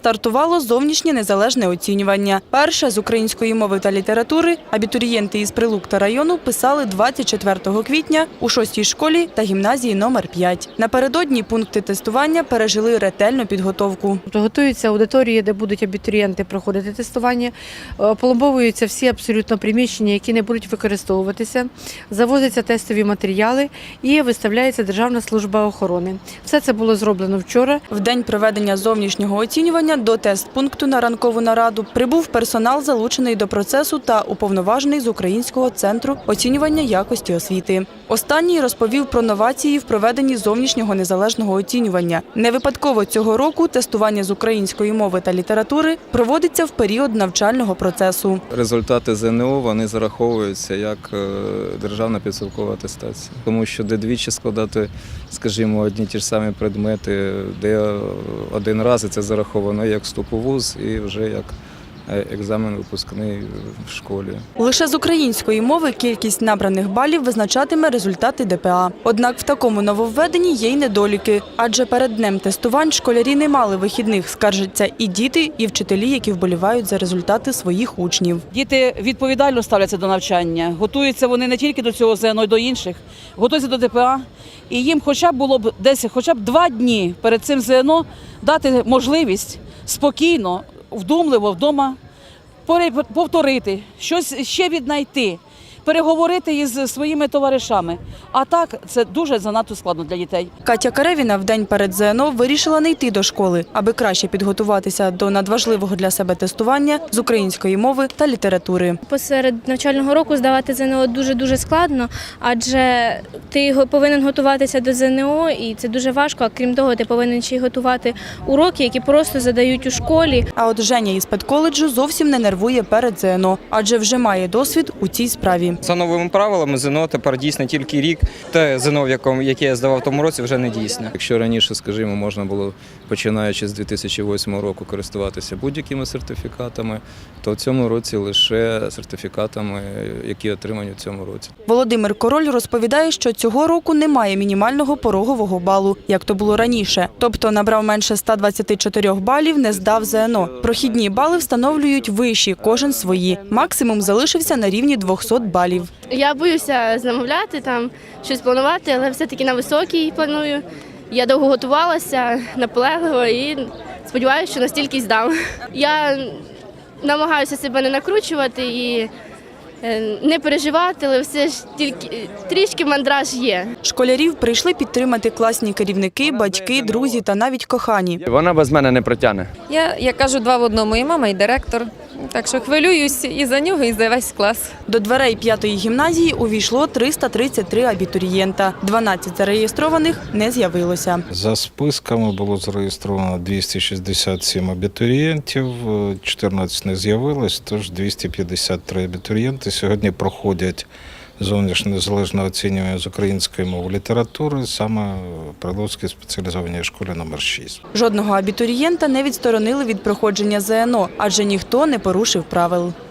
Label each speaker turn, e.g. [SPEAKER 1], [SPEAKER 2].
[SPEAKER 1] стартувало зовнішнє незалежне оцінювання. Перше з української мови та літератури абітурієнти із Прилук та району писали 24 квітня у шостій школі та гімназії номер 5. Напередодні пункти тестування пережили ретельну підготовку.
[SPEAKER 2] Тобто готуються аудиторії, де будуть абітурієнти проходити тестування, е, поломбовуються всі абсолютно приміщення, які не будуть використовуватися, завозяться тестові матеріали і виставляється Державна служба охорони. Все це було зроблено вчора.
[SPEAKER 1] В день проведення зовнішнього оцінювання до тест-пункту на ранкову нараду прибув персонал, залучений до процесу та уповноважений з Українського центру оцінювання якості освіти. Останній розповів про новації в проведенні зовнішнього незалежного оцінювання. Не випадково цього року тестування з української мови та літератури проводиться в період навчального процесу.
[SPEAKER 3] Результати ЗНО вони зараховуються як е, державна підсумкова атестація, тому що де двічі складати, скажімо, одні ті ж самі предмети, де один раз і це зараховано як стоповоз і вже як екзамен випускний в школі.
[SPEAKER 1] Лише з української мови кількість набраних балів визначатиме результати ДПА. Однак в такому нововведенні є й недоліки, адже перед днем тестувань школярі не мали вихідних, скаржаться і діти, і вчителі, які вболівають за результати своїх учнів.
[SPEAKER 4] Діти відповідально ставляться до навчання. Готуються вони не тільки до цього ЗНО, й до інших, готуються до ДПА. І їм хоча б було б десь, хоча б два дні перед цим ЗНО дати можливість спокійно, вдумливо вдома повторити, щось ще віднайти, переговорити із своїми товаришами. А так це дуже занадто складно для дітей.
[SPEAKER 1] Катя Каревіна в день перед ЗНО вирішила не йти до школи, аби краще підготуватися до надважливого для себе тестування з української мови та літератури.
[SPEAKER 5] Посеред навчального року здавати ЗНО дуже дуже складно, адже ти повинен готуватися до ЗНО, і це дуже важко. А крім того, ти повинен ще й готувати уроки, які просто задають у школі.
[SPEAKER 1] А от Женя із педколеджу зовсім не нервує перед ЗНО, адже вже має досвід у цій справі.
[SPEAKER 6] За новими правилами ЗНО тепер дійсне тільки рік. Те ЗНО, яке я здавав в тому році, вже не дійсне.
[SPEAKER 3] Якщо раніше, скажімо, можна було починаючи з 2008 року користуватися будь-якими сертифікатами, то в цьому році лише сертифікатами, які отримані в цьому році.
[SPEAKER 1] Володимир Король розповідає, що цього року немає мінімального порогового балу, як то було раніше. Тобто набрав менше 124 балів, не здав ЗНО. Прохідні бали встановлюють вищі, кожен свої. Максимум залишився на рівні 200 балів.
[SPEAKER 7] Я боюся замовляти там щось планувати, але все-таки на високій планую. Я довго готувалася, наполегливо і сподіваюся, що настільки й здам. Я намагаюся себе не накручувати і е, не переживати, але все ж тільки трішки мандраж є.
[SPEAKER 1] Школярів прийшли підтримати класні керівники, батьки, друзі та навіть кохані.
[SPEAKER 8] Вона без мене не протягне.
[SPEAKER 9] Я, я кажу, два в одному, і мама, і директор. Так що хвилююсь і за нього, і за весь клас.
[SPEAKER 1] До дверей п'ятої гімназії увійшло 333 абітурієнта. 12 зареєстрованих не з'явилося.
[SPEAKER 10] За списками було зареєстровано 267 абітурієнтів, е, 14 не з'явилось, тож 253 абітурієнти сьогодні проходять зовнішнє незалежне оцінювання з української мови літератури саме Прилуцькій спеціалізованій школі номер 6.
[SPEAKER 1] Жодного абітурієнта не відсторонили від проходження ЗНО, адже ніхто не порушив правил.